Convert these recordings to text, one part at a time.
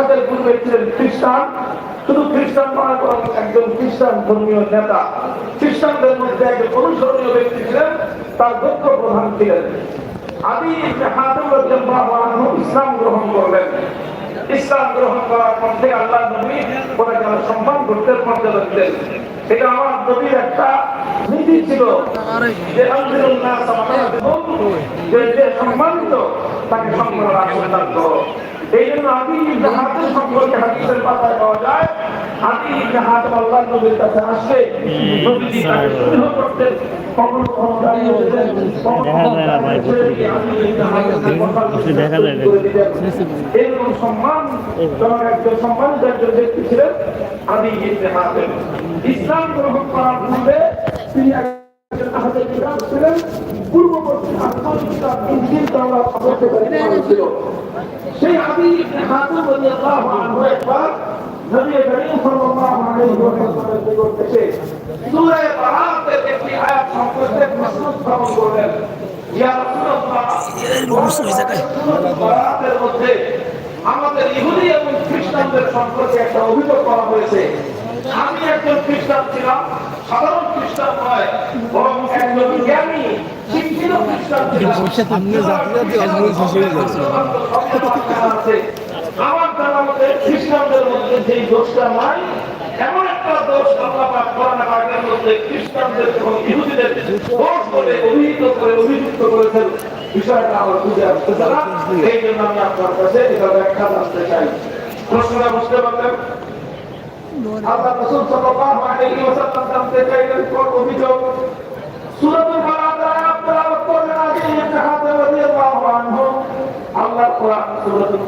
সাক্ষাতের পূর্বে ছিলেন খ্রিস্টান। শুধু খ্রিস্টান নয়, বরং একজন খ্রিস্টান ধর্মীয় নেতা। খ্রিস্টানদের মধ্যে একজন অনুসরণীয় ব্যক্তি ছিলেন, তার দক্ষ প্রধান ছিলেন। আদি ইসলাম গ্রহণ করলেন। ইসলাম গ্রহণ করার মধ্যে আল্লাহ নবী সম্মান করতে মর্যাদা দিলেন এটা আমার নবীর একটা নীতি ছিল যে যে সম্মানিত, তাকে সম্মান আশীর্বাদ করো। এই জন্য আদি ইবনে হাতেম সম্পর্কে হাদিসের পাতায় পাওয়া যায় আদি ইবনে হাতেম আল্লাহ নবীর কাছে আসলে নবীজি তাকে সুবিধা করতেন কখনো কখনো দাঁড়িয়ে যেতেন দেখা যায় না ভাই, ছেড়ে দিয়ে আদি ইবনে হাতেমের কথা কিছু দেখা যায় না। করে দিতেন। এরকম সম্মান তোমার একজন সম্মানিত একজন ব্যক্তি ছিলেন আদি ইবনে হাতেম ইসলাম গ্রহণ করার পূর্বে তিনি একজন আহলে কিতাব ছিলেন পূর্ববর্তী কিতাব তাওরাত ছিল আদি ইবনে হাতেম রাদিয়াল্লাহু আনহু একবার নবী করিম সাল্লাল্লাহু আলাইহি ওয়াসাল্লামের মধ্যে আমাদের ইহুদি এবং খ্রিস্টানদের সম্পর্কে একটা অভিযোগ করা হয়েছে। আমি একজন খ্রিস্টান ছিলাম, সাধারণ খ্রিস্টান নয় শিক্ষিত খ্রিস্টান ছিলাম সামনে জাতি জাতি অজমল ফাঁসি যাচ্ছে আছে। আমার জানা মতে খ্রিস্টানদের মধ্যে যে দোষটা নাই এমন একটা দোষ আল্লাহ পাক কোরআনে পাকের মধ্যে খ্রিস্টানদের এবং ইহুদিদের দোষ বলে অভিহিত করে অভিযুক্ত করেছেন। বিষয়টা আমার বুঝে আসতেছে না। এই জন্য আমি আপনার কাছে এটা ব্যাখ্যা জানতে চাই। প্রশ্নটা বুঝতে পারলেন? আল্লাহ রাসূল সাল্লাল্লাহু আলাইহি ওয়াসাল্লাম জানতে চাইলেন কোন অভিযোগ?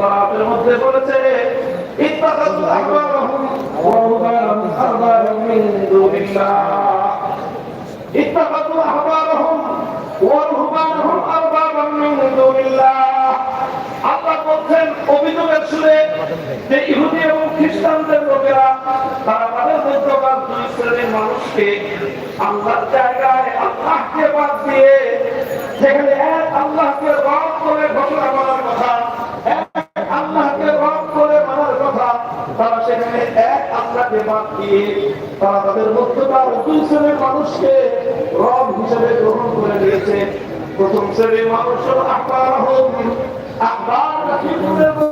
সূরাতুল মধ্যে বলেছে যে ইহুদি এবং খ্রিস্টানদের লোকেরা দুই শ্রেণির মানুষকে জায়গায় দিয়ে আল্লাহকে ঘোষণা করার কথা এক আল্লাহকে রব করে মানার কথা তারা সেখানে এক আল্লাহকে বাদ দিয়ে তারা তাদের মধ্যকার দুই শ্রেণির মানুষকে রব হিসেবে গ্রহণ করে নিয়েছে। প্রথম শ্রেণির মানুষ আকার হোক আহবার